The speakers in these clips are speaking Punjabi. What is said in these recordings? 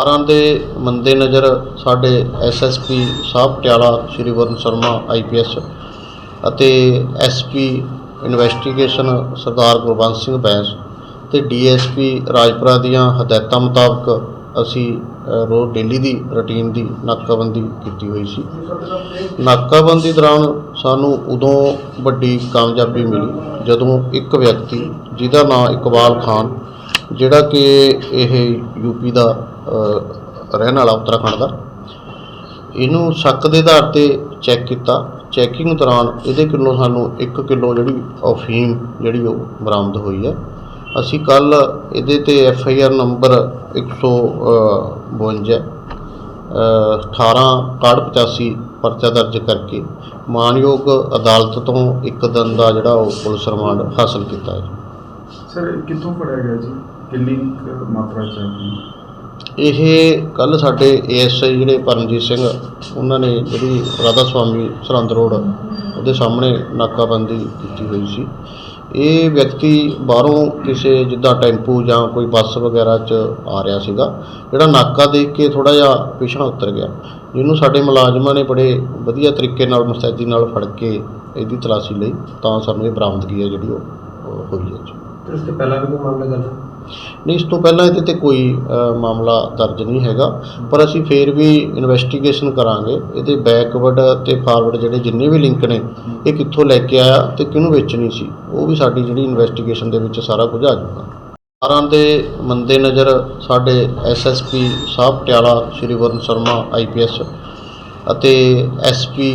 ਕਾਰਾਂ ਦੇ ਮੰਦੇ ਨਜ਼ਰ ਸਾਡੇ ਐਸਐਸਪੀ ਸਾਹਿਬ ਪਟਿਆਲਾ, ਸ਼੍ਰੀ ਵਰਨ ਸ਼ਰਮਾ ਆਈਪੀਐਸ ਅਤੇ ਐਸਪੀ ਇਨਵੈਸਟੀਗੇਸ਼ਨ ਸਰਦਾਰ ਗੁਰਬੰਸ ਸਿੰਘ ਬੈਂਸ ਤੇ ਡੀਐਸਪੀ ਰਾਜਪੁਰਾ ਦੀਆਂ ਹਦਾਇਤਾਂ ਮੁਤਾਬਕ ਅਸੀਂ ਰੋਜ਼ ਡੇਲੀ ਦੀ ਰੁਟੀਨ ਦੀ ਨਾਕਾਬੰਦੀ ਕੀਤੀ ਹੋਈ ਸੀ। ਨਾਕਾਬੰਦੀ ਦੌਰਾਨ ਸਾਨੂੰ ਉਦੋਂ ਵੱਡੀ ਕਾਮਯਾਬੀ ਮਿਲੀ ਜਦੋਂ ਇੱਕ ਵਿਅਕਤੀ ਜਿਹਦਾ ਨਾਮ ਇਕਬਾਲ ਖਾਨ ਜਿਹੜਾ ਕਿ ਇਹ ਯੂਪੀ ਦਾ ਰਹਿਣ ਵਾਲਾ ਉੱਤਰਾਖੰਡ ਦਾ, ਇਹਨੂੰ ਸ਼ੱਕ ਦੇ ਆਧਾਰ ਤੇ ਚੈੱਕ ਕੀਤਾ। ਚੈਕਿੰਗ ਦੌਰਾਨ ਇਹਦੇ ਕਿਲੋ ਸਾਨੂੰ 1 ਕਿਲੋ ਜਿਹੜੀ ਅਫੀਮ ਜਿਹੜੀ ਉਹ ਬਰਾਮਦ ਹੋਈ ਹੈ। ਅਸੀਂ ਕੱਲ ਇਹਦੇ ਤੇ ਐਫ ਆਈ ਆਰ ਨੰਬਰ 152 18 85 ਪਰਚਾ ਦਰਜ ਕਰਕੇ ਮਾਨਯੋਗ ਅਦਾਲਤ ਤੋਂ ਇੱਕ ਦਿਨ ਦਾ ਜਿਹੜਾ ਉਹ ਪੁਲਿਸ ਰਿਮਾਂਡ ਹਾਸਲ ਕੀਤਾ ਹੈ। ਸਰ ਕਿੱਥੋਂ ਫੜਿਆ ਗਿਆ ਜੀ? ਕਿੰਨੀ ਕੁ ਮਾਤਰਾ ਚ ਹੈ ਇਹ ਕੱਲ ਸਾਡੇ ਏਐਸਆਈ ਜਿਹੜੇ ਪਰਮਜੀਤ ਸਿੰਘ ਉਹਨਾਂ ਨੇ ਜਿਹੜੀ ਰਾਧਾ ਸੁਆਮੀ ਸਰਹੰਦ ਰੋਡ ਉਹਦੇ ਸਾਹਮਣੇ ਨਾਕਾਬੰਦੀ ਕੀਤੀ ਹੋਈ ਸੀ। ਇਹ ਵਿਅਕਤੀ ਬਾਹਰੋਂ ਕਿਸੇ ਜਿੱਦਾਂ ਟੈਂਪੂ ਜਾਂ ਕੋਈ ਬੱਸ ਵਗੈਰਾ 'ਚ ਆ ਰਿਹਾ ਸੀਗਾ ਜਿਹੜਾ ਨਾਕਾ ਦੇਖ ਕੇ ਥੋੜਾ ਜਿਹਾ ਪਿਛਾਂਹ ਉਤਰ ਗਿਆ ਜਿਹਨੂੰ ਸਾਡੇ ਮੁਲਾਜ਼ਮਾਂ ਨੇ ਬੜੇ ਵਧੀਆ ਤਰੀਕੇ ਨਾਲ ਮੁਸਤੈਦੀ ਨਾਲ ਫੜ ਕੇ ਇਹਦੀ ਤਲਾਸ਼ੀ ਲਈ ਤਾਂ ਸਾਨੂੰ ਇਹ ਬਰਾਮਦਗੀ ਹੈ ਜਿਹੜੀ ਉਹ ਹੋਈ ਹੈ ਜੀ। ਤੇ ਉਸ ਤੋਂ ਪਹਿਲਾਂ ਵੀ ਕੋਈ ਮਾਮਲਾ ਹੈ? ਨਹੀਂ, ਇਸ ਤੋਂ ਪਹਿਲਾਂ ਇਹਦੇ ਤੇ ਕੋਈ ਮਾਮਲਾ ਦਰਜ ਨਹੀਂ ਹੈਗਾ, ਪਰ ਅਸੀਂ ਫੇਰ ਵੀ ਇਨਵੈਸਟੀਗੇਸ਼ਨ ਕਰਾਂਗੇ। ਇਹਦੇ ਬੈਕਵਰਡ ਤੇ ਫਾਰਵਰਡ ਜਿਹੜੇ ਜਿੰਨੇ ਵੀ ਲਿੰਕ ਨੇ, ਇਹ ਕਿੱਥੋਂ ਲੈ ਕੇ ਆਇਆ ਤੇ ਕਿਹਨੂੰ ਵੇਚਣੀ ਸੀ, ਉਹ ਵੀ ਸਾਡੀ ਜਿਹੜੀ ਇਨਵੈਸਟੀਗੇਸ਼ਨ ਦੇ ਵਿੱਚ ਸਾਰਾ ਕੁਝ ਆ ਜਾਊਗਾ। ਸਾਰਾਂ ਦੇ ਮੰਦੇ ਨਜ਼ਰ ਸਾਡੇ ਐਸਐਸਪੀ ਸਾਹਿਬ ਪਟਿਆਲਾ, ਸ਼੍ਰੀ ਵਰਨ ਸ਼ਰਮਾ ਆਈਪੀਐਸ ਅਤੇ ਐਸਪੀ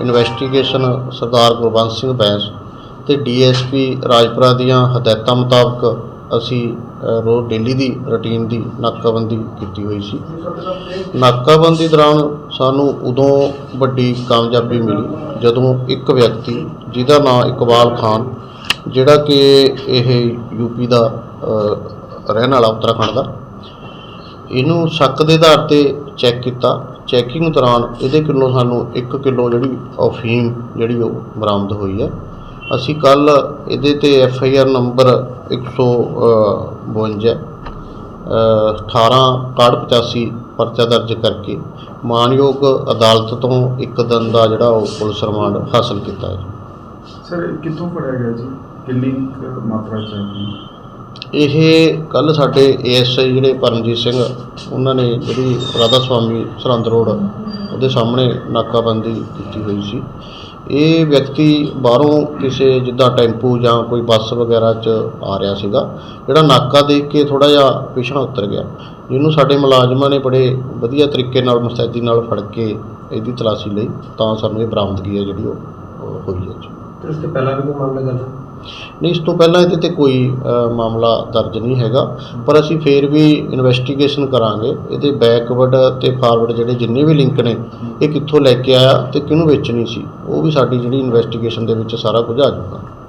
ਇਨਵੈਸਟੀਗੇਸ਼ਨ ਸਰਦਾਰ ਗੁਰਬੰਸ ਸਿੰਘ ਬੈਂਸ ਤੇ ਡੀਐਸਪੀ ਰਾਜਪੁਰਾ ਦੀਆਂ ਹਦਾਇਤਾਂ ਮੁਤਾਬਕ ਅਸੀਂ ਰੋਜ਼ ਡੇਲੀ ਦੀ ਰੁਟੀਨ ਦੀ ਨਾਕਾਬੰਦੀ ਕੀਤੀ ਹੋਈ ਸੀ। ਨਾਕਾਬੰਦੀ ਦੌਰਾਨ ਸਾਨੂੰ ਉਦੋਂ ਵੱਡੀ ਕਾਮਯਾਬੀ ਮਿਲੀ, ਜਦੋਂ ਇੱਕ ਵਿਅਕਤੀ ਜਿਹਦਾ ਨਾਮ ਇਕਬਾਲ ਖਾਨ, ਜਿਹੜਾ ਕਿ ਇਹ ਯੂਪੀ ਦਾ ਰਹਿਣ ਵਾਲਾ ਉੱਤਰਾਖੰਡ ਦਾ, ਇਹਨੂੰ ਸ਼ੱਕ ਦੇ ਆਧਾਰ ਤੇ ਚੈੱਕ ਕੀਤਾ। ਚੈਕਿੰਗ ਦੌਰਾਨ ਇਹਦੇ ਕਿਲੋ ਸਾਨੂੰ 1 ਕਿਲੋ ਜਿਹੜੀ ਅਫੀਮ ਜਿਹੜੀ ਉਹ ਬਰਾਮਦ ਹੋਈ ਹੈ। ਅਸੀਂ ਕੱਲ ਇਹਦੇ ਤੇ ਐਫ ਆਈ ਆਰ ਨੰਬਰ 152 18 85 ਪਰਚਾ ਦਰਜ ਕਰਕੇ ਮਾਨਯੋਗ ਅਦਾਲਤ ਤੋਂ ਇੱਕ ਦਿਨ ਦਾ ਜਿਹੜਾ ਉਹ ਪੁਲਿਸ ਰਿਮਾਂਡ ਹਾਸਲ ਕੀਤਾ ਹੈ ਸਰ ਕਿੱਥੋਂ ਫੜਿਆ ਗਿਆ ਜੀ? ਕਿੰਨੀ ਮਾਤਰਾ ਚ ਇਹ ਕੱਲ ਸਾਡੇ ਏਐਸਆਈ ਜਿਹੜੇ ਪਰਮਜੀਤ ਸਿੰਘ ਉਹਨਾਂ ਨੇ ਜਿਹੜੀ ਰਾਧਾ ਸੁਆਮੀ ਸਰਹੰਦ ਰੋਡ ਉਹਦੇ ਸਾਹਮਣੇ ਨਾਕਾਬੰਦੀ ਕੀਤੀ ਹੋਈ ਸੀ। ਇਹ ਵਿਅਕਤੀ ਬਾਹਰੋਂ ਕਿਸੇ ਜਿੱਦਾਂ ਟੈਂਪੂ ਜਾਂ ਕੋਈ ਬੱਸ ਵਗੈਰਾ 'ਚ ਆ ਰਿਹਾ ਸੀਗਾ, ਜਿਹੜਾ ਨਾਕਾ ਦੇਖ ਕੇ ਥੋੜਾ ਜਿਹਾ ਪਿਛਾਂਹ ਉਤਰ ਗਿਆ, ਜਿਹਨੂੰ ਸਾਡੇ ਮੁਲਾਜ਼ਮਾਂ ਨੇ ਬੜੇ ਵਧੀਆ ਤਰੀਕੇ ਨਾਲ, ਮੁਸਤੈਦੀ ਨਾਲ ਫੜ ਕੇ ਇਹਦੀ ਤਲਾਸ਼ੀ ਲਈ, ਤਾਂ ਸਾਨੂੰ ਇਹ ਬਰਾਮਦਗੀ ਹੈ ਜਿਹੜੀ ਉਹ ਹੋਈ ਹੈ ਜੀ। ਤੇ ਤੋਂ ਪਹਿਲਾਂ ਵੀ ਕੋਈ ਮਾਮਲਾ ਦਰਜ? ਨਹੀਂ, ਇਸ ਤੋਂ ਪਹਿਲਾਂ ਇਹਦੇ ਤੇ ਕੋਈ ਮਾਮਲਾ ਦਰਜ ਨਹੀਂ ਹੈਗਾ, ਪਰ ਅਸੀਂ ਫੇਰ ਵੀ ਇਨਵੈਸਟੀਗੇਸ਼ਨ ਕਰਾਂਗੇ। ਇਹਦੇ ਬੈਕਵਰਡ ਤੇ ਫਾਰਵਰਡ ਜਿਹੜੇ ਜਿੰਨੇ ਵੀ ਲਿੰਕ ਨੇ, ਇਹ ਕਿੱਥੋਂ ਲੈ ਕੇ ਆਇਆ ਤੇ ਕਿਹਨੂੰ ਵੇਚਣੀ ਸੀ, ਉਹ ਵੀ ਸਾਡੀ ਜਿਹੜੀ ਇਨਵੈਸਟੀਗੇਸ਼ਨ ਦੇ ਵਿੱਚ ਸਾਰਾ ਕੁਝ ਆ ਜਾਊਗਾ।